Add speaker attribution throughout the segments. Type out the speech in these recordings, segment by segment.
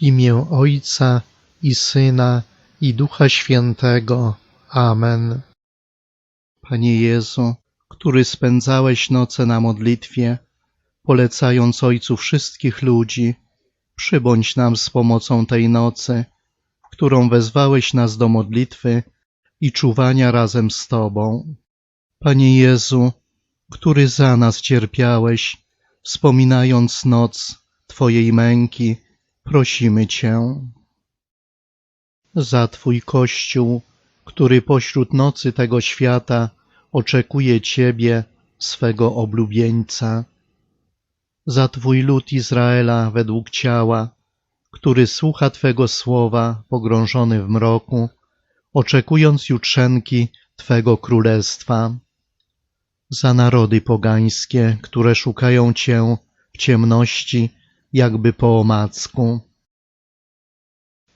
Speaker 1: Imię Ojca i Syna i Ducha Świętego. Amen. Panie Jezu, który spędzałeś noce na modlitwie, polecając Ojcu wszystkich ludzi, przybądź nam z pomocą tej nocy, w którą wezwałeś nas do modlitwy i czuwania razem z Tobą. Panie Jezu, który za nas cierpiałeś, wspominając noc Twojej męki, prosimy Cię. Za Twój Kościół, który pośród nocy tego świata oczekuje Ciebie, swego oblubieńca. Za Twój lud Izraela według ciała, który słucha Twego słowa pogrążony w mroku, oczekując jutrzenki Twego królestwa. Za narody pogańskie, które szukają Cię w ciemności, jakby po omacku.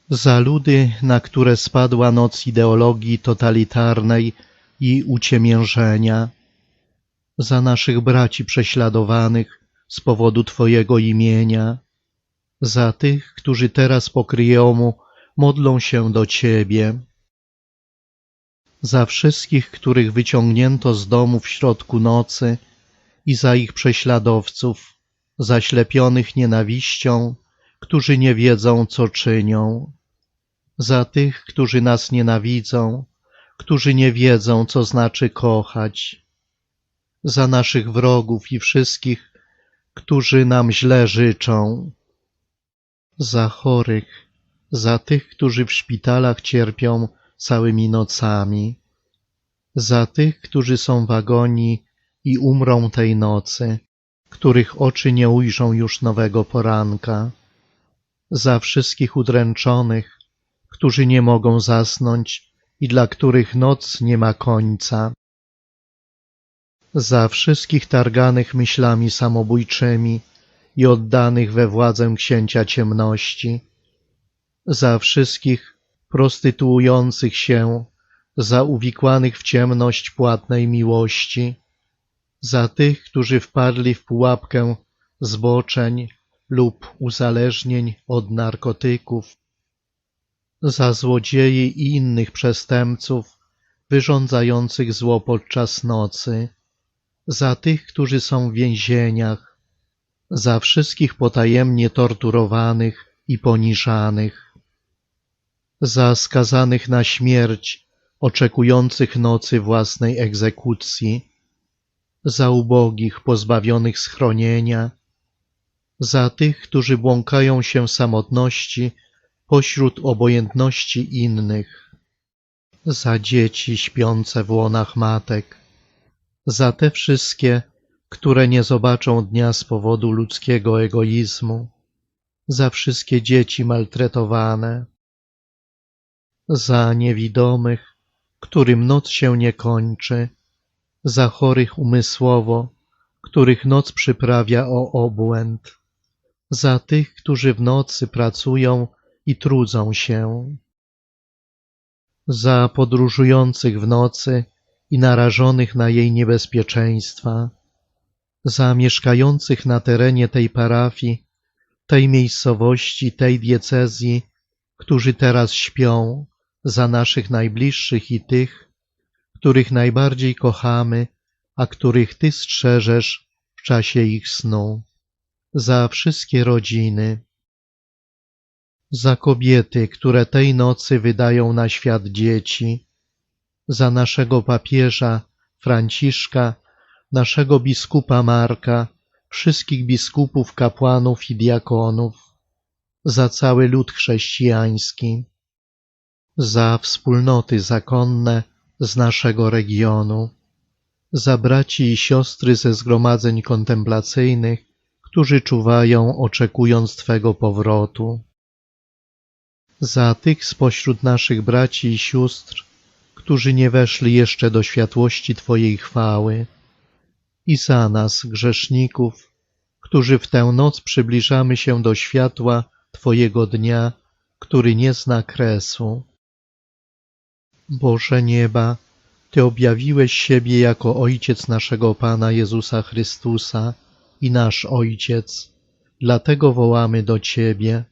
Speaker 1: Za ludy, na które spadła noc ideologii totalitarnej i uciemiężenia. Za naszych braci prześladowanych z powodu Twojego imienia. Za tych, którzy teraz po kryjomu modlą się do Ciebie. Za wszystkich, których wyciągnięto z domu w środku nocy i za ich prześladowców, zaślepionych nienawiścią, którzy nie wiedzą, co czynią. Za tych, którzy nas nienawidzą, którzy nie wiedzą, co znaczy kochać. Za naszych wrogów i wszystkich, którzy nam źle życzą. Za chorych, za tych, którzy w szpitalach cierpią całymi nocami. Za tych, którzy są w agonii i umrą tej nocy, których oczy nie ujrzą już nowego poranka. Za wszystkich udręczonych, którzy nie mogą zasnąć i dla których noc nie ma końca. Za wszystkich targanych myślami samobójczymi i oddanych we władzę księcia ciemności. Za wszystkich prostytuujących się, za uwikłanych w ciemność płatnej miłości. Za tych, którzy wpadli w pułapkę zboczeń lub uzależnień od narkotyków, za złodziei i innych przestępców wyrządzających zło podczas nocy, za tych, którzy są w więzieniach, za wszystkich potajemnie torturowanych i poniżanych, za skazanych na śmierć, oczekujących nocy własnej egzekucji, za ubogich pozbawionych schronienia, za tych, którzy błąkają się samotności pośród obojętności innych, za dzieci śpiące w łonach matek, za te wszystkie, które nie zobaczą dnia z powodu ludzkiego egoizmu, za wszystkie dzieci maltretowane, za niewidomych, którym noc się nie kończy, za chorych umysłowo, których noc przyprawia o obłęd, za tych, którzy w nocy pracują i trudzą się, za podróżujących w nocy i narażonych na jej niebezpieczeństwa, za mieszkających na terenie tej parafii, tej miejscowości, tej diecezji, którzy teraz śpią, za naszych najbliższych i tych, których najbardziej kochamy, a których Ty strzeżesz w czasie ich snu, za wszystkie rodziny, za kobiety, które tej nocy wydają na świat dzieci, za naszego papieża Franciszka, naszego biskupa Marka, wszystkich biskupów, kapłanów i diakonów, za cały lud chrześcijański, za wspólnoty zakonne z naszego regionu, za braci i siostry ze zgromadzeń kontemplacyjnych, którzy czuwają, oczekując Twego powrotu, za tych spośród naszych braci i sióstr, którzy nie weszli jeszcze do światłości Twojej chwały, i za nas, grzeszników, którzy w tę noc przybliżamy się do światła Twojego dnia, który nie zna kresu. Boże nieba, Ty objawiłeś siebie jako Ojciec naszego Pana Jezusa Chrystusa i nasz Ojciec, dlatego wołamy do Ciebie.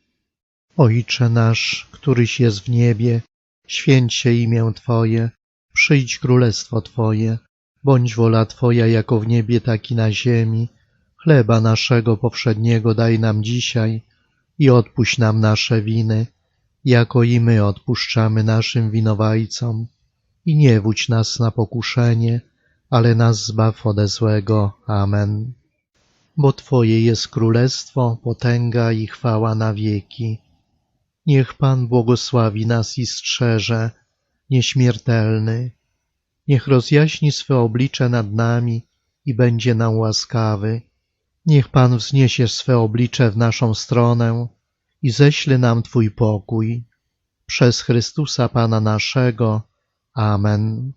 Speaker 1: Ojcze nasz, któryś jest w niebie, święć się imię Twoje, przyjdź królestwo Twoje, bądź wola Twoja jako w niebie, tak i na ziemi. Chleba naszego powszedniego daj nam dzisiaj i odpuść nam nasze winy, jako i my odpuszczamy naszym winowajcom. I nie wódź nas na pokuszenie, ale nas zbaw ode złego. Amen. Bo Twoje jest królestwo, potęga i chwała na wieki. Niech Pan błogosławi nas i strzeże, nieśmiertelny. Niech rozjaśni swe oblicze nad nami i będzie nam łaskawy. Niech Pan wzniesie swe oblicze w naszą stronę i ześle nam Twój pokój. Przez Chrystusa Pana naszego. Amen.